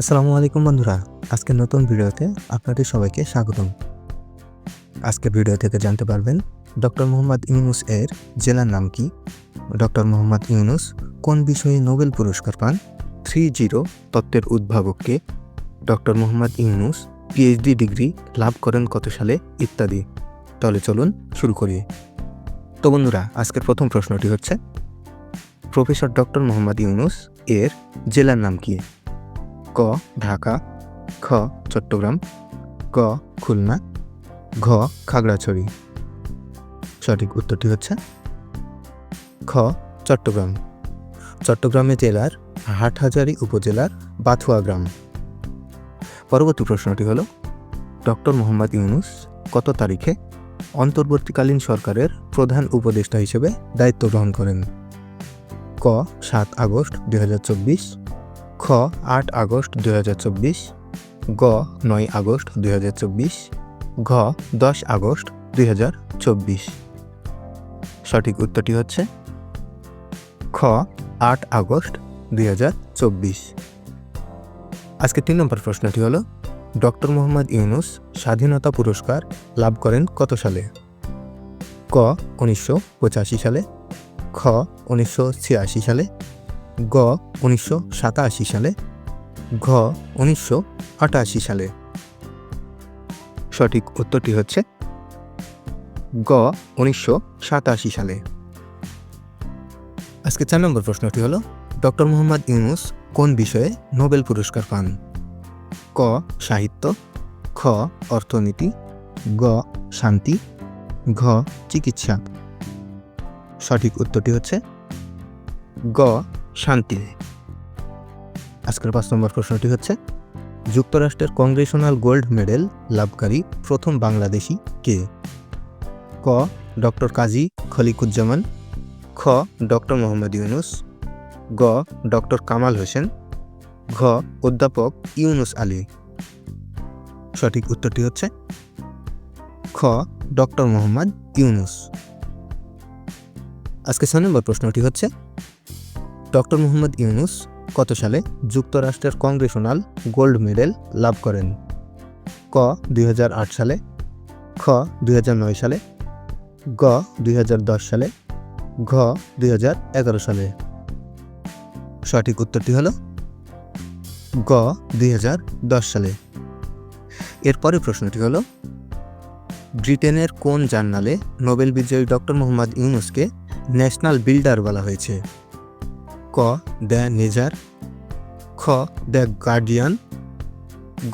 আসসালামু আলাইকুম বন্ধুরা। আজকে নতুন ভিডিওতে আপনাদের সবাইকে স্বাগতম। আজকের ভিডিও থেকে জানতে পারবেন, ডক্টর মোহাম্মদ ইউনুস এর জেলার নাম কি? ডক্টর মোহাম্মদ ইউনুস কোন বিষয়ে নোবেল পুরস্কার পান? থ্রি জিরো তত্ত্বের উদ্ভাবককে doctor Mohammad Yunus PhD degree লাভ করেন কত সালে, ইত্যাদি। তাহলে চলুন শুরু করি। তো বন্ধুরা, আজকের প্রথম প্রশ্নটি হচ্ছে, প্রফেসর ডক্টর মোহাম্মদ ইউনুস এর জেলার নাম কি? ক, ঢাকা, খ, চট্টগ্রাম, ক, খুলনা, ঘ, খাগড়াছড়ি। সঠিক উত্তরটি হচ্ছে খ, চট্টগ্রাম। চট্টগ্রামে জেলার হাটহাজারী উপজেলার বাথুয়া গ্রাম। পরবর্তী প্রশ্নটি হল, ডক্টর মোহাম্মদ ইউনুস কত তারিখে অন্তর্বর্তীকালীন সরকারের প্রধান উপদেষ্টা হিসেবে দায়িত্ব গ্রহণ করেন? ক, সাত আগস্ট দু হাজার চব্বিশ খ, আট আগস্ট দু হাজার চব্বিশ, গ, নয় আগস্ট দুই হাজার চব্বিশ, ঘ, দশ আগস্ট দুই হাজার চব্বিশ। সঠিক উত্তরটি হচ্ছে খ, আট আগস্ট দুই হাজার চব্বিশ। আজকে তিন নম্বর প্রশ্নটি হলো, ডক্টর মোহাম্মদ ইউনুস স্বাধীনতা পুরস্কার লাভ করেন কত সালে? ক, উনিশশো পঁচাশি সালে, খ, উনিশশো ছিয়াশি সালে গ উনিশশো সাতাশি সালে, ঘ উনিশশো আটাশি সালে। সঠিক উত্তরটি হচ্ছে গ উনিশশো সাতাশি সালে। আজকে চার নম্বর প্রশ্নটি হলো, ডক্টর মোহাম্মদ ইউনুস কোন বিষয়ে নোবেল পুরস্কার পান? ক সাহিত্য, খ অর্থনীতি, গ শান্তি, ঘ চিকিৎসা। সঠিক উত্তরটি হচ্ছে গ শান্তি। আজকের পাঁচ নম্বর প্রশ্নটি হচ্ছে, যুক্তরাষ্ট্রের কংগ্রেশনাল গোল্ড মেডেল লাভকারী প্রথম বাংলাদেশি কে? ক, ডক্টর কাজী খলিকুজ্জামান। খ, ডক্টর মোহাম্মদ ইউনুস। গ, ডক্টর কামাল হোসেন। ঘ, অধ্যাপক ইউনুস আলী। সঠিক উত্তরটি হচ্ছে, খ, ডক্টর মোহাম্মদ ইউনুস। আজকে ছয় নম্বর প্রশ্নটি হচ্ছে ডক্টর মোহাম্মদ ইউনুস কত সালে যুক্তরাষ্ট্রের কংগ্রেশনাল গোল্ড মেডেল লাভ করেন? ক, দুই হাজার আট সালে, খ, দুই হাজার নয় সালে, গ, দুই হাজার দশ সালে, ঘ, দুই হাজার এগারো সালে। সঠিক উত্তরটি হল গ, দুই হাজার দশ সালে। এরপরে প্রশ্নটি হল, ব্রিটেনের কোন জার্নালে নোবেল বিজয়ী ডক্টর মোহাম্মদ ইউনুসকে ন্যাশনাল বিল্ডার বলা হয়েছে? দ্য নেজার, খ দ্য গার্ডিয়ান,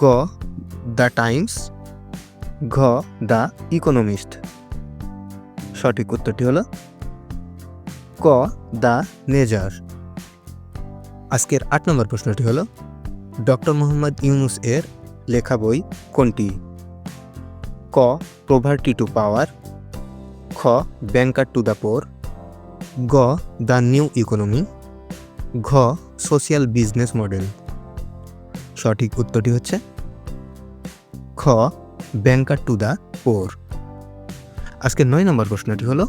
গ দ্য টাইমস, ঘ দ্য ইকোনমিস্ট। সঠিক উত্তরটি হলো ক দ্য নেজার। আজকের আট নম্বর প্রশ্নটি হলো, ডক্টর মোহাম্মদ ইউনুস এর লেখা বই কোনটি? ক প্রভার্টি টু পাওয়ার খ ব্যাংকার টু দ্য পোর গ দ্য নিউ ইকোনমি ঘ সোশিয়াল বিজনেস মডেল সঠিক উত্তরটি হচ্ছে খ ব্যাংকার টু দ্য পোর আজকে নয় নম্বর প্রশ্নটি হলো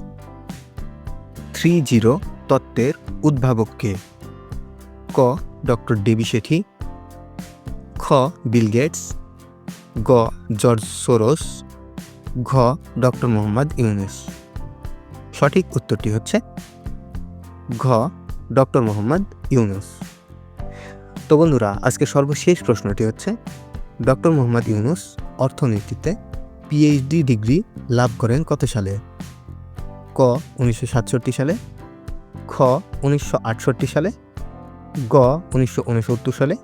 থ্রি জিরো তত্ত্বের উদ্ভাবককে ক? ডক্টর ডেবি শেঠি। খ, বিল গেটস। গ, জর্জ সোরস। ঘ ডক্টর মোহাম্মদ ইউনুস। সঠিক উত্তরটি হচ্ছে ঘ ডক্টর মোহাম্মদ ইউনুস। তো বন্ধুরা, আজকে সর্বশেষ প্রশ্নটি হচ্ছে, ডক্টর মোহাম্মদ ইউনুস অর্থনীতিতে পিএইচডি ডিগ্রি লাভ করেন কত সালে? ক, উনিশশো সাতষট্টি সালে, খ, উনিশশো আটষট্টি সালে, গ, উনিশশো উনসত্তর সালে,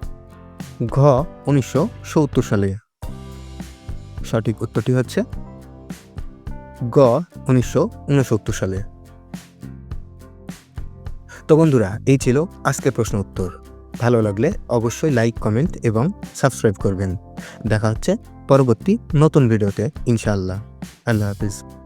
ঘ, উনিশশো সত্তর সালে। সঠিক উত্তরটি হচ্ছে, গ, উনিশশো উনসত্তর সালে। তো বন্ধুরা, এই ছিল আজকের প্রশ্ন উত্তর। ভালো লাগলে অবশ্যই লাইক কমেন্ট এবং সাবস্ক্রাইব করবেন। দেখা হচ্ছে পরবর্তী নতুন ভিডিওতে ইনশাআল্লাহ। আল্লাহ হাফিজ।